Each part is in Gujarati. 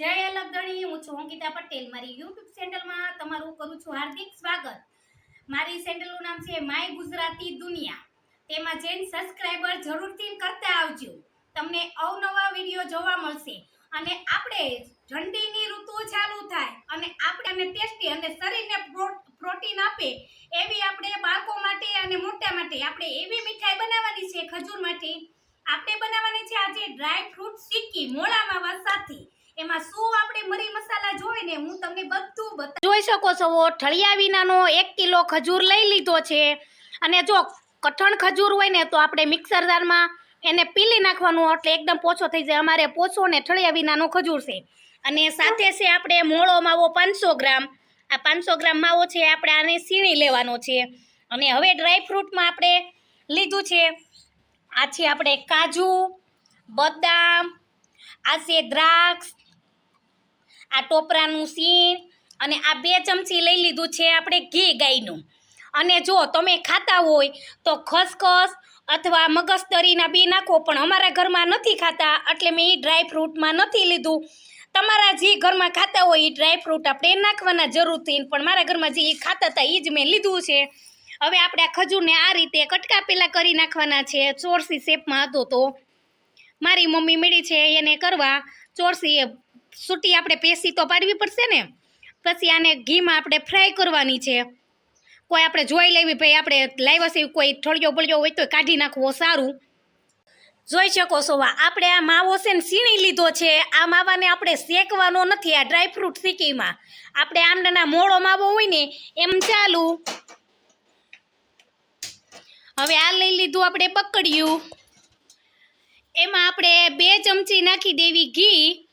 જય અલગદણી હું છું અંકિતા પટેલ. મારી યુટ્યુબ ચેનલમાં તમારું કરું છું હાર્દિક સ્વાગત. મારી ચેનલનું નામ છે માય ગુજરાતી દુનિયા તેમાં જેન સબસ્ક્રાઈબર જરૂરથી કરતા આવજો. તમને અવનવા વીડિયો જોવા મળશે. અને આપણે ઠંડીની ઋતુ ચાલુ થાય અને આપણે ટેસ્ટી અને શરીરને પ્રો- પ્રોટીન આપે એવી આપણે બાળકો માટે અને મોટા માટે આપણે એવી મીઠાઈ બનાવવાની છે ખજૂર માટે. આપણે બનાવવાની છે આજે ડ્રાય ફ્રૂટ સિક્કી મોળામાં સાથે એમાં શું આપણે મરી મસાલા જોઈએ ને હું તમને બધું બતા જોઈ શકો છો ઠળિયા વિનાનો એક કિલો ખજૂર લઈ લીધો છે. અને જો કઠણ ખજૂર હોય ને તો આપણે મિક્સર જારમાં એને પીલી નાખવાનું એટલે એકદમ પોછો થઈ જાય. અમારે પોછો ને ઠળિયા વિનાનો ખજૂર છે. અને સાથે છે આપણે મોળો માવો પાંચસો ગ્રામ. આ પાંચસો ગ્રામ માવો છે, આપણે આને સીણી લેવાનો છે. અને હવે ડ્રાય ફ્રૂટમાં આપણે લીધું છે. આ છે આપણે કાજુ, બદામ આ છે દ્રાક્ષ, આ ટોપરાનું સીણ અને આ બે ચમચી લઈ લીધું છે આપણે ઘી ગાયનું. અને જો તમે ખાતા હોય તો ખસખસ અથવા મગજતરીના બી નાખો, પણ અમારા ઘરમાં નથી ખાતા, એટલે મેં એ ડ્રાય ફ્રૂટમાં નથી લીધું. તમારા જે ઘરમાં ખાતા હોય એ ડ્રાય ફ્રૂટ આપણે નાખવાના જરૂરથી પણ મારા ઘરમાં જે ખાતા હતા એ જ મેં લીધું છે. હવે આપણે આ ખજૂરને આ રીતે કટકા પેલા કરી નાખવાના છે, ચોરસી શેપમાં હતો તો. મારી મમ્મી મળી છે, એને કરવા ચોરસી સૂટી આપણે પેસી તો પાડવી પડશે ને. પછી આને ઘીમાં આપણે ફ્રાય કરવાની છે. કોઈ આપણે જોઈ લેવી ભાઈ આપણે લાવ્યા છે, કોઈ ઠળિયો બળિયો હોય તો કાઢી નાખવો સારું. જોઈ શકો છો વા આપણે આ માવો છે ને સીણી લીધો છે, આ માવાને આપણે શેકવાનો નથી, આ ડ્રાયફ્રૂટ સીકીમાં આપણે આમના મોળો માવો હોય ને, એમ ચાલુ. હવે આ લઈ લીધું આપણે પકડ્યું. એમાં આપણે બે ચમચી નાખી દેવી ઘી.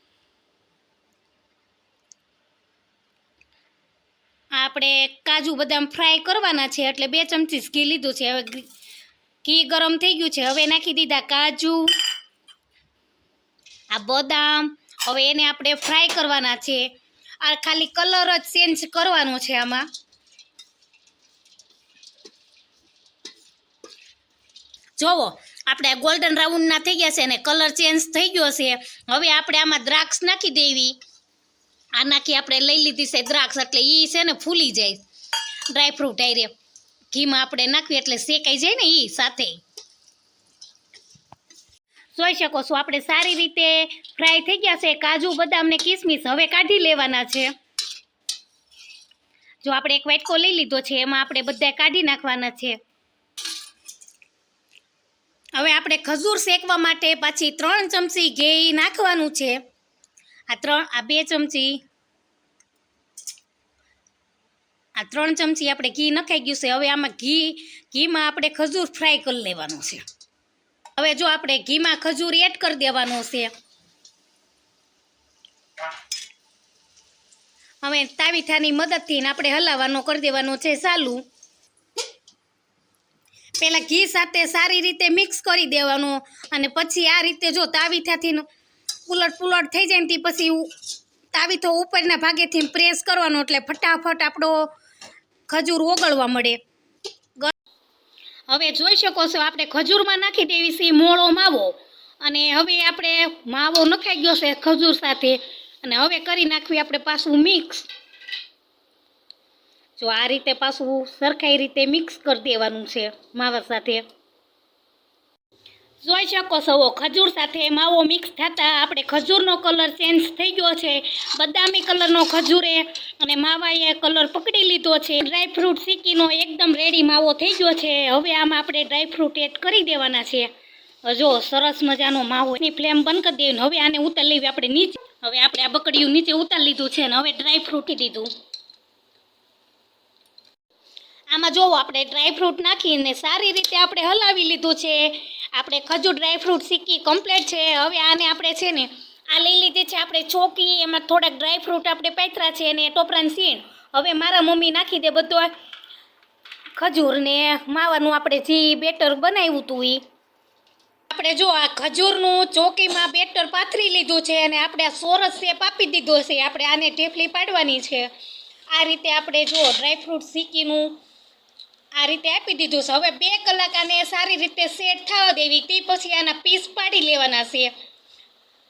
આપણે કાજુ બદામ ફ્રાય કરવાના છે, એટલે બે ચમચી ઘી લીધું છે. હવે ઘી- ગરમ થઈ ગયું છે, હવે નાખી દીધા કાજુ. આ બદામ, હવે એને આપણે ફ્રાય કરવાના છે. આ ખાલી કલર જ ચેન્જ કરવાનો છે આમાં. જોવો આપણે ગોલ્ડન રાઉન્ડના થઈ ગયા છે અને કલર ચેન્જ થઈ ગયો છે. હવે આપણે આમાં દ્રાક્ષ નાખી દેવી. આ નાખી આપણે લઈ લીધી છે દ્રાક્ષ, એટલે એ છે ને ફૂલી જાય. ડ્રાયફ્રૂટ આઈ ઘીમાં આપણે નાખવી એટલે શેકાઈ જાય ને એ સાથે. જોઈ શકો છો, આપણે સારી રીતે ફ્રાય થઈ ગયા છે. કાજુ, બદામ ને કિસમિસ હવે કાઢી લેવાના છે. જો આપણે એક વાટકો લઈ લીધો છે, એમાં આપણે બધા કાઢી નાખવાના છે. હવે આપણે ખજૂર શેકવા માટે પાછી ત્રણ ચમચી ઘી નાખવાનું છે. આ ત્રણ, આ બે ચમચી. આ ત્રણ ચમચી આપણે ઘી નખાઈ ગયું છે. હવે આમાં ઘી, ઘીમાં આપણે ખજૂર ફ્રાય કરી લેવાનું છે. હવે જો આપણે ઘીમાં ખજૂર એડ કરી દેવાનો છે. હવે તાવીથાની મદદથી આપણે હલાવવાનો કરી દેવાનો છે ચાલુ. પહેલાં ઘી સાથે સારી રીતે મિક્સ કરી દેવાનું અને પછી આ રીતે જો તાવીથાથી ઉલટ પુલટ થઈ જાય ને પછી તાવીથો ઉપરના ભાગેથી પ્રેસ કરવાનો એટલે ફટાફટ આપણો ખજૂર ઓગળવા મળે. હવે જોઈ શકો છો આપણે ખજૂરમાં નાખી દેવી છે મોળો માવો. અને હવે આપણે માવો નખાઈ ગયો છે ખજૂર સાથે. અને હવે કરી નાખવી આપણે પાછું મિક્સ જો આ રીતે પાછું સરખાઈ રીતે મિક્સ કરી દેવાનું છે માવા સાથે. જોઈ શકો છો, ખજૂર સાથે માવો મિક્સ થતાં આપણે ખજૂરનો કલર ચેન્જ થઈ ગયો છે. બદામી કલરનો ખજૂરે અને માવાએ કલર પકડી લીધો છે. ડ્રાયફ્રૂટ શીકીનો એકદમ રેડી માવો થઈ ગયો છે. હવે આમાં આપણે ડ્રાયફ્રૂટ એડ કરી દેવાના છે. જો સરસ મજાનો માવો એની ફ્લેમ બંધ કરી દેવી હવે આને ઉતારી લેવી આપણે નીચે. હવે આપણે આ બકડીયું નીચે ઉતારી લીધું છે ને હવે ડ્રાયફ્રૂટી દીધું. આમાં જોવો, આપણે ડ્રાય ફ્રૂટ નાખીને સારી રીતે આપણે હલાવી લીધું છે. આપણે ખજૂર ડ્રાય ફ્રૂટ સિક્કી કમ્પ્લીટ છે. હવે આને આપણે છે ને, આ લઈ લીધી છે આપણે ચોકી, એમાં થોડાક ડ્રાય ફ્રૂટ આપણે પાથરા છે અને ટોપરાની સીણ. હવે મારા મમ્મી નાખી દે બધો ખજૂરને. માવાનું આપણે જે બેટર બનાવ્યું હતું એ આપણે જો આ ખજૂરનું ચોકીમાં બેટર પાથરી લીધું છે અને આપણે આ સોરસ શેપ આપી દીધો છે. આપણે આને ઢેફલી પાડવાની છે. આ રીતે આપણે જો ડ્રાયફ્રૂટ શીકીનું આ રીતે આપી દીધું છે. હવે બે કલાક આને સારી રીતે સેટ થવા દેવી. તે પછી આના પીસ પાડી લેવાના છે.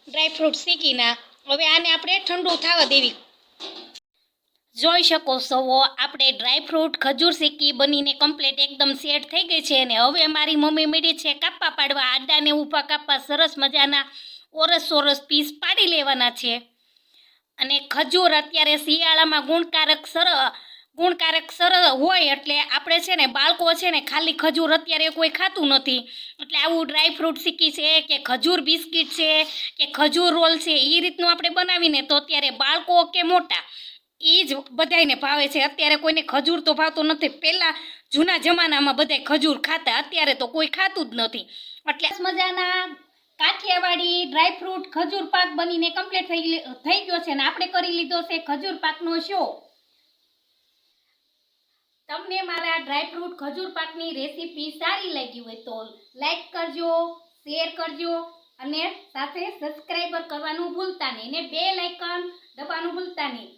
ડ્રાયફ્રૂટ શીકીના. હવે આને આપણે ઠંડુ થવા દેવી. જોઈ શકો છો આપણે ડ્રાયફ્રૂટ ખજૂર શેકી બનીને કમ્પ્લીટ એકદમ સેટ થઈ ગઈ છે અને હવે મારી મમ્મી મીડી છે કાપવા પાડવા. આડાને ઊભા કાપવા સરસ મજાના ઓરસ સોરસ પીસ પાડી લેવાના છે. અને ખજૂર અત્યારે શિયાળામાં ગુણકારક સર ગુણકારક સરળ હોય એટલે આપણે છે ને બાળકો છે ને ખાલી ખજૂર અત્યારે કોઈ ખાતું નથી. એટલે આવું ડ્રાયફ્રૂટ શીખી છે કે ખજૂર બિસ્કિટ છે કે ખજૂર રોલ છે એ રીતનું આપણે બનાવીને તો અત્યારે બાળકો કે મોટા એ જ બધાયને ભાવે છે. અત્યારે કોઈને ખજૂર તો ભાવતો નથી. પહેલાં જૂના જમાનામાં બધાય ખજૂર ખાતા, અત્યારે તો કોઈ ખાતું જ નથી. એટલે મજાના કાઠિયાવાડી ડ્રાયફ્રૂટ ખજૂર પાક બનીને કમ્પ્લીટ થઈ થઈ ગયો છે અને આપણે કરી લીધો છે ખજૂર પાકનો શો તમને મારા ડ્રાયફ્રૂટ ખજૂર પાકની રેસીપી સારી લાગી હોય તો લાઈક કરજો, શેર કરજો અને સાથે સબસ્ક્રાઈબર કરવાનું ભૂલતા નહીં અને બે લાઇકન દબાવવાનું ભૂલતા નહીં.